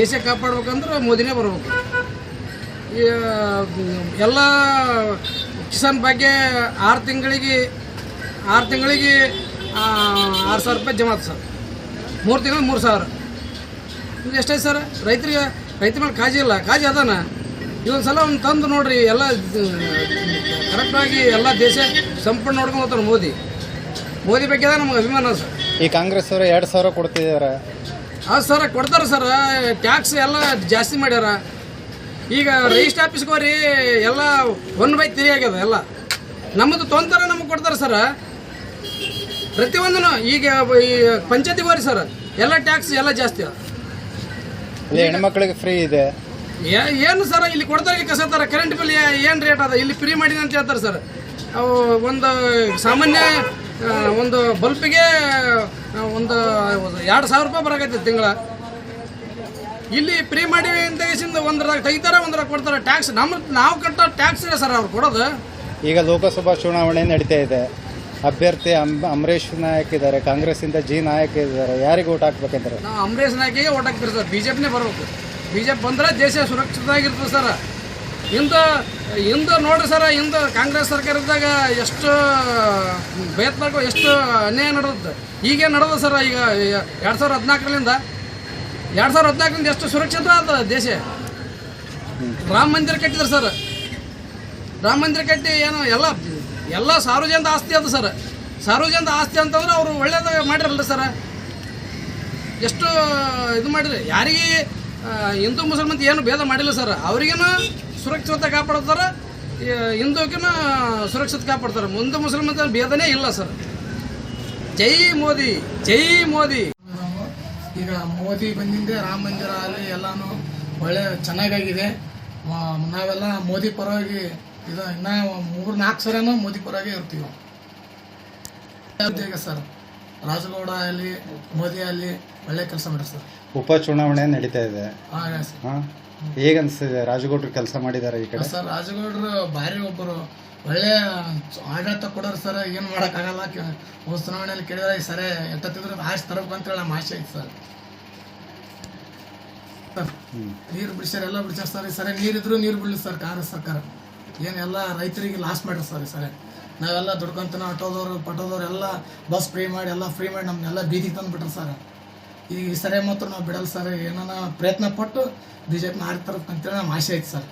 ದೇಶ ಕಾಪಾಡ್ಬೇಕಂದ್ರೆ ಮೋದಿನೇ ಬರ್ಬೇಕು. ಎಲ್ಲ ಕಿಸಾನ್ ಬಗ್ಗೆ ಆರು ತಿಂಗಳಿಗೆ ಆರು ತಿಂಗಳಿಗೆ ಆರು ಸಾವಿರ ರೂಪಾಯಿ ಜಮಾ ಆತು ಸರ್. ಮೂರು ತಿಂಗಳು ಮೂರು ಸಾವಿರ. ಇದು ಎಷ್ಟೈತೆ ಸರ್? ರೈತರಿಗೆ, ರೈತ ಮೇಲೆ ಕಾಜಿ ಇಲ್ಲ. ಕಾಜಿ ಅದಾನ? ಇದೊಂದು ಸಲ ಅವ್ನು ತಂದು ನೋಡ್ರಿ, ಎಲ್ಲ ಕರೆಕ್ಟಾಗಿ ಎಲ್ಲ ದೇಶ ಸಂಪೂರ್ಣ ನೋಡ್ಕೊಂಡು ಮೋದಿ. ಮೋದಿ ಬಗ್ಗೆ ನಮ್ಗೆ ಅಭಿಮಾನ ಸರ್. ಈ ಕಾಂಗ್ರೆಸ್ ಅವರು ಎರಡು ಸಾವಿರ ಕೊಡ್ತಿದ್ದಾರೆ. ಹೌದು ಸರ್ ಕೊಡ್ತಾರೆ ಸರ್. ಟ್ಯಾಕ್ಸ್ ಎಲ್ಲ ಜಾಸ್ತಿ ಮಾಡ್ಯಾರ. ಈಗ ರಿಜಿಸ್ಟರ್ ಆಫೀಸ್ಗೆ ಹೋರಿ ಎಲ್ಲ ಒನ್ ಬೈ ತ್ರೀ ಆಗ್ಯದ ಎಲ್ಲ. ನಮ್ಮದು ತೊಂದರೆ ನಮಗೆ ಕೊಡ್ತಾರೆ ಸರ್. ಪ್ರತಿಯೊಂದನು ಈಗ ಈ ಪಂಚಾಯತಿಗೆ ಹೋರಿ ಸರ್. ಎಲ್ಲ ಟ್ಯಾಕ್ಸ್ ಎಲ್ಲ ಜಾಸ್ತಿ. ಹೆಣ್ಮಕ್ಳಿಗೆ ಫ್ರೀ ಇದೆ. ಏನು ಸರ್ ಇಲ್ಲಿ ಕೊಡ್ತಾರೆ ಕಸತಾರ ಕರೆಂಟ್ ಬಿಲ್ ಏನು ರೇಟ್ ಅದ? ಇಲ್ಲಿ ಫ್ರೀ ಮಾಡಿದೆ ಅಂತ ಹೇಳ್ತಾರೆ ಸರ್. ಅವು ಒಂದು ಸಾಮಾನ್ಯ ಒಂದು ಬಲ್ಪಿಗೆ ಒಂದು ಎರಡು ಸಾವಿರ ರೂಪಾಯಿ ಬರಕೈತಿ ತಿಂಗಳ. ಇಲ್ಲಿ ಪ್ರೀ ಮಾಡಿ ಅಂತ ಒಂದ್ರಾಗ ತೆಗಿತಾರೆ ಒಂದ್ರಾಗ ಕೊಡ್ತಾರೆ. ಟ್ಯಾಕ್ಸ್ ನಮ್ಮ ನಾವು ಕಟ್ಟೋ ಟ್ಯಾಕ್ಸ್ ಇದೆ ಸರ್ ಅವ್ರು ಕೊಡೋದು. ಈಗ ಲೋಕಸಭಾ ಚುನಾವಣೆ ನಡೀತಾ ಇದೆ. ಅಭ್ಯರ್ಥಿ ಅಮರೇಶ್ ಅಂಬರೀಷ್ ನಾಯಕ್ ಇದ್ದಾರೆ ಕಾಂಗ್ರೆಸ್ಸಿಂದ ಜಿ ನಾಯಕ್ ಇದ್ದಾರೆ. ಯಾರಿಗೆ ಓಟ್ ಹಾಕ್ಬೇಕಂತಾರೆ? ನಾವು ಅಂಬರೀಷ್ ನಾಯಕಿಗೆ ಓಟ್ ಹಾಕ್ತೀರಿ ಸರ್. ಬಿ ಜೆ ಪಿನೇ ಬರಬೇಕು. ಬಿ ಜೆ ಪಿ ಬಂದರೆ ದೇಶ ಸುರಕ್ಷಿತವಾಗಿರ್ತದೆ ಸರ್. ಇಂದ, ಇಂದು ನೋಡ್ರಿ ಸರ್, ಇಂದು ಕಾಂಗ್ರೆಸ್ ಸರ್ಕಾರ ಇದ್ದಾಗ ಎಷ್ಟು ಭಯೋತ್ಪಾದಕ ಎಷ್ಟು ಅನ್ಯಾಯ ನಡೆದದ್ದು. ಈಗೇನು ನಡೆದ ಸರ್, ಈಗ ಎರಡು ಸಾವಿರದ ಹದಿನಾಲ್ಕರಿಂದ? ಎರಡು ಸಾವಿರದ ಹದಿನಾಲ್ಕರಿಂದ ಎಷ್ಟು ಸುರಕ್ಷಿತ ಅದ ದೇಶ? ರಾಮ ಮಂದಿರ ಕಟ್ಟಿದ್ರು ಸರ್. ರಾಮ ಮಂದಿರ ಕಟ್ಟಿ ಏನು, ಎಲ್ಲ ಎಲ್ಲ ಸಾರ್ವಜನಿಕ ಆಸ್ತಿ ಅದು ಸರ್. ಸಾರ್ವಜನಿಕ ಆಸ್ತಿ ಅಂತಂದ್ರೆ ಅವರು ಒಳ್ಳೇದಾಗ ಮಾಡಿರಲ್ಲ ಸರ್. ಎಷ್ಟು ಇದು ಮಾಡಿರಿ. ಯಾರಿಗೆ ಹಿಂದೂ ಮುಸಲ್ಮಂತ ಏನು ಭೇದ ಮಾಡಿಲ್ಲ ಸರ್. ಅವ್ರಿಗೇನು ಸುರಕ್ಷಿತ ಕಾಪಾಡ್ತಾರೆ. ಹಿಂದೂಕಿನ ಸುರಕ್ಷಿತ ಕಾಪಾಡ್ತಾರೆ. ಮುಂದೆ ಮುಸ್ಲಿಮ್ ಭೇದನೇ ಇಲ್ಲ ಸರ್. ಜೈ ಮೋದಿ ಜೈ ಮೋದಿ. ಈಗ ಮೋದಿ ಬಂದಿಂದ ರಾಮ ಮಂದಿರ ಅಲ್ಲಿ ಎಲ್ಲಾನು ಒಳ್ಳೆ ಚೆನ್ನಾಗಾಗಿದೆ. ನಾವೆಲ್ಲ ಮೋದಿ ಪರವಾಗಿ ಇದು ಇನ್ನ ಮೂರು ನಾಲ್ಕು ಸರಿನೂ ಮೋದಿ ಪರವಾಗಿ ಇರ್ತೀವಿ. ಸರ್? ರಾಜಗೌಡ ಅಲ್ಲಿ ಮೋದಿ ಅಲ್ಲಿ ಒಳ್ಳೆ ಕೆಲಸ ಮಾಡಿ ಸರ್. ಉಪ ಚುನಾವಣೆ ನಡೀತಾ ಇದೆ. ಹಾಂ ಸರ್. ಹಾಂ? ಹೇಗೆ ಅನಿಸ್ತಿದೆ? ರಾಜಗೌಡರು ಕೆಲಸ ಮಾಡಿದ್ದಾರೆ ಈ ಕಡೆ? ಸರ್ ರಾಜಗೌಡರು ಭಾರಿ ಒಬ್ಬರು ಒಳ್ಳೆ ಆಡಳಿತ ಕೊಡೋರು ಸರ್ ಏನು ಮಾಡೋಕ್ಕಾಗಲ್ಲ. ಹೋದ್ ಚುನಾವಣೆಯಲ್ಲಿ ಕೇಳಿದ್ರೆ ಈ ಸರಿ ಎಂತ ತಿಂದ್ರೆ ಆಶ್ ತರಬೇಕು ಅಂತೇಳಿ ನಮ್ಮ ಆಶೆ ಐತೆ ಸರ್. ಸರ್ ನೀರು ಬಿಡಿಸ್ಯಾರ ಎಲ್ಲ ಬಿಡಿಸ್ಯಾರ ಸರ್. ಈ ಸರಿ ನೀರಿದ್ರು ನೀರು ಬಿಡಲಿ ಸರ್ ಕಾಂಗ್ರೆಸ್ ಸರ್ಕಾರ. ಏನೆಲ್ಲ ರೈತರಿಗೆ ಲಾಸ್ ಮಾಡ್ರಿ ಸರ್ ಈ ಸರಿ. ನಾವೆಲ್ಲ ದುಡ್ಕೊಂತನ ಆಟೋದವ್ರು, ಪಟೋದವ್ರು ಎಲ್ಲ ಬಸ್ ಫ್ರೀ ಮಾಡಿ, ಎಲ್ಲ ಫ್ರೀ ಮಾಡಿ ನಮ್ಮನ್ನೆಲ್ಲ ಬೀದಿಗೆ ತಂದುಬಿಟ್ರು ಸರ್ ಈ ಸರಿ ಮಾತ್ರ ನಾವು ಬಿಡಲ್ಲ ಸರ್ ಏನಾನ ಪ್ರಯತ್ನ ಪಟ್ಟು ಬಿ ಜೆ ಪಿ ಮಾಡ್ತಾರ ಅಂತೇಳಿ ನಮ್ಮ ಆಸೆ ಐತೆ ಸರ್